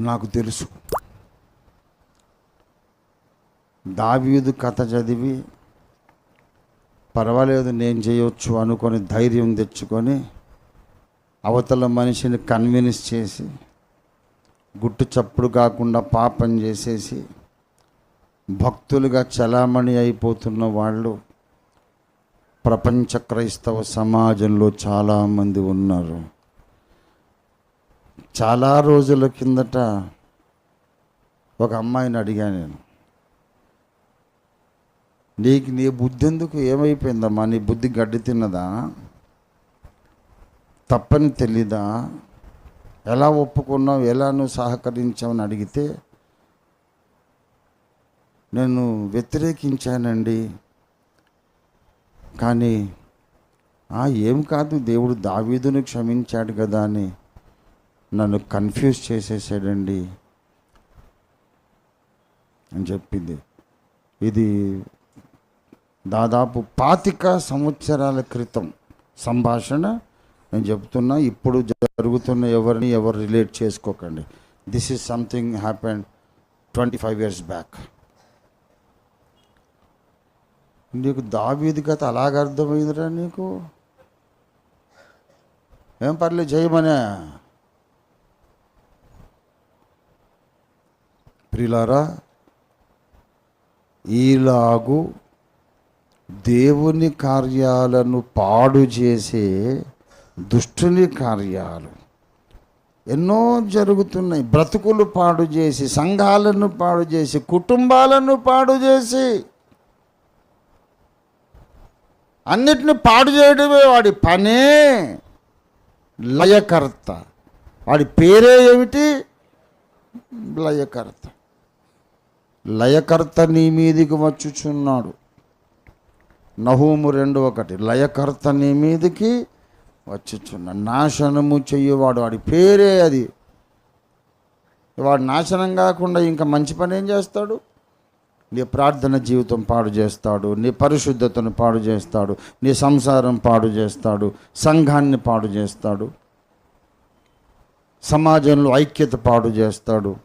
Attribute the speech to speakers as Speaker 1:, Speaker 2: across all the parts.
Speaker 1: నాకు తెలుసు. దావీదు కథ చదివి పర్వాలేదు నేను చేయొచ్చు అనుకొని ధైర్యం తెచ్చుకొని అవతల మనిషిని కన్విన్స్ చేసి గుట్టు చప్పుడు కాకుండా పాపం చేసేసి భక్తులుగా చలామణి అయిపోతున్న వాళ్ళు ప్రపంచ క్రైస్తవ సమాజంలో చాలామంది ఉన్నారు. చాలా రోజుల కిందట ఒక అమ్మాయిని అడిగాను నేను. నీకు నీ బుద్ధి ఎందుకు ఏమైపోయిందమ్మా? నీ బుద్ధి గడ్డి తిన్నదా? తప్పని తెలీదా? ఎలా ఒప్పుకున్నావు? ఎలా నువ్వు సహకరించావని అడిగితే నేను వ్యతిరేకించానండి. కానీ ఏం కాదు దేవుడు దావీదును క్షమించాడు కదా అని నన్ను కన్ఫ్యూజ్ చేసేసాడండి అని చెప్పింది. ఇది దాదాపు పాతిక సంవత్సరాల క్రితం సంభాషణ. నేను చెప్తున్నా ఇప్పుడు జరుగుతున్న ఎవరిని ఎవరు రిలేట్ చేసుకోకండి. This is something happen twenty five years back నీకు దావీది కథ అలాగ అర్థమైందిరా నీకు? ఏం పర్లేదు చేయమనే ప్రిలారా ఈలాగు దేవుని కార్యాలను పాడు చేసే దుష్టుని కార్యాలు. ఎన్నో జరుగుతున్నాయి. బ్రతుకులు పాడు చేసి సంఘాలను పాడు చేసి కుటుంబాలను పాడు చేసి. అన్నిటిని పాడు చేయడమే వాడి పనే. లయకర్త. వాడి పేరే ఏమిటి? లయకర్త. లయకర్త నీ మీదికి వచ్చుచున్నాడు. నహూము రెండు ఒకటి. లయకర్త నీ మీదికి వచ్చుచున్నాడు నాశనము చెయ్యవాడు వాడి పేరే అది. వాడు నాశనం కాకుండా ఇంకా మంచి పని ఏం చేస్తాడు? నీ ప్రార్థన జీవితం పాడు చేస్తాడు నీ పరిశుద్ధతను పాడు చేస్తాడు నీ సంసారం పాడు చేస్తాడు సంఘాన్ని పాడు చేస్తాడు సమాజంలో ఐక్యత పాడు చేస్తాడు.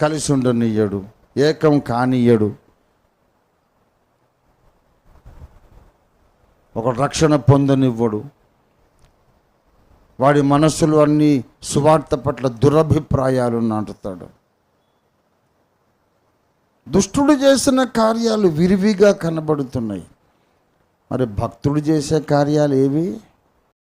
Speaker 1: కలిసి ఉండనియ్యడు ఏకం కానియ్యడు. ఒక రక్షణ పొందనివ్వడు. వాడి మనస్సులో అన్ని సువార్త పట్ల దురభిప్రాయాలు నాటుతాడు. దుష్టుడు చేసిన కార్యాలు విరివిగా కనబడుతున్నాయి. మరి భక్తుడు చేసే కార్యాలు ఏవి?